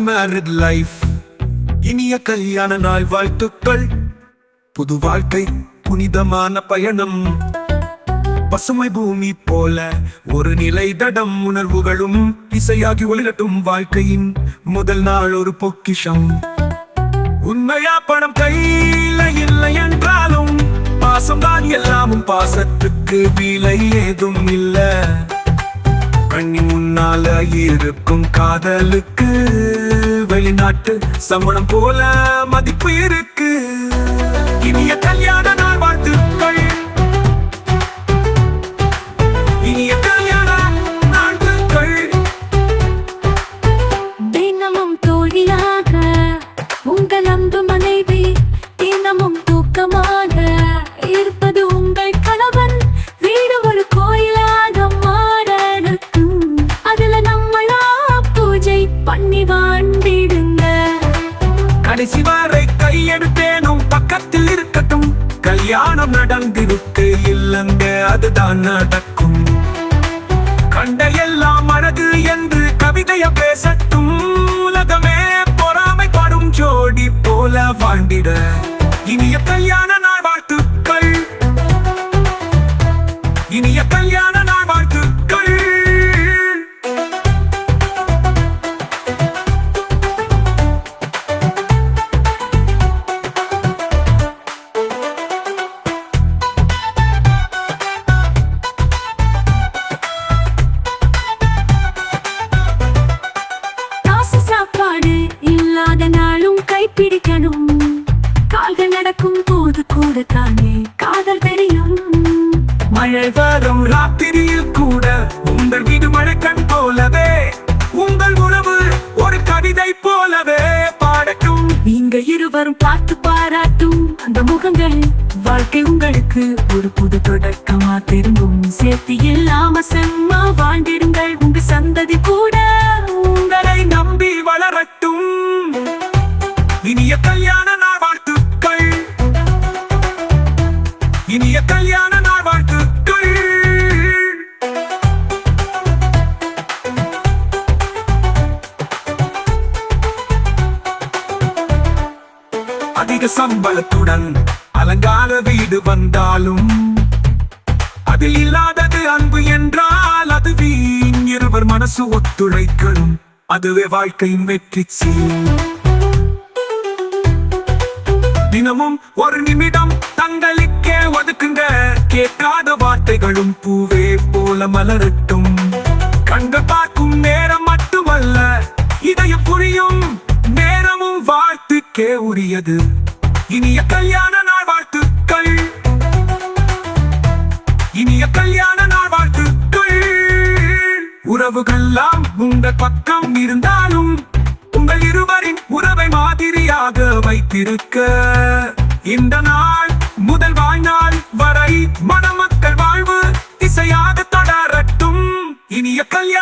Married life இனிய கல்யாண நாள் வாழ்த்துக்கள். புது வாழ்க்கை புனிதமான பயணம். பசுமை பூமி போல ஒரு நிலை தடம் உணர்வுகளும் இசையாகி ஒளிரட்டும் வாழ்க்கையின் முதல் நாள் ஒரு பொக்கிஷம். உண்மையா பணம் கையில இல்லை என்றாலும் பாசம்தான் எல்லாமும் பாசத்துக்கு விலை ஏதும் இல்லை. கண்ணி முன்னால இருக்கும் காதலுக்கு வெளிநாட்டு சம்பளம் போல மதிப்பு இருக்கு. இனிய கல்யாணம் பண்ணி வாழ்ந்திடுங்க கடைசி வரை கையெடுத்தேனும் பக்கத்தில் இருக்கட்டும். கல்யாணம் நடந்திருக்கு இல்லங்க அதுதான் நடக்கும். கண்ட எல்லாம் மனது என்று கவிதைய பேசட்டும். உலகமே பொறாமைப்படும் ஜோடி போல வாழ்ந்திட இனிய கல்யாணம் கால்கள் நடக்கும் போது கூட தானே காதல் தெரியும். மழை வரும் ராத்திரியில் கூட உங்கள் வீடு மழைக்கண் போலவே உங்கள் உறவு ஒரு கவிதை போலவே பாடட்டும். நீங்க இருவரும் பார்த்து பாராட்டும் அந்த முகங்கள். வாழ்க்கை உங்களுக்கு ஒரு புது தொடக்கமா திரும்பும். சேர்த்து இல்லாம செம்மா வாழ்ந்திடுங்கள். உங்க சந்ததி கூட அதிக சம்பளத்துடன் அலங்கார வீடு வந்தாலும் அதில் இல்லாதது அன்பு என்றால் அது வீண். இருவர் மனசு ஒத்துழைக்கணும். அதுவே வாழ்க்கையின் வெற்றி தினமும் ஒரு நிமிடம் தங்களுக்கே ஒதுக்குங்க. கேட்காத வார்த்தைகளும் பூவே போல மலரட்டும். உனக்கே உரியது. இனிய கல்யாண நாள் வாழ்த்துக்கள். இனிய கல்யாண நாள் வாழ்த்துக்கள். உறவுகள்லாம் உங்கள் பக்கம் இருந்தாலும் உங்கள் இருவரின் உறவை மாதிரியாக வைத்திருக்க. இந்த நாள் முதல் வாழ்நாள் வரை மணமக்கள் வாழ்வு இசையாக தொடரட்டும். இனிய இனிய கல்யாண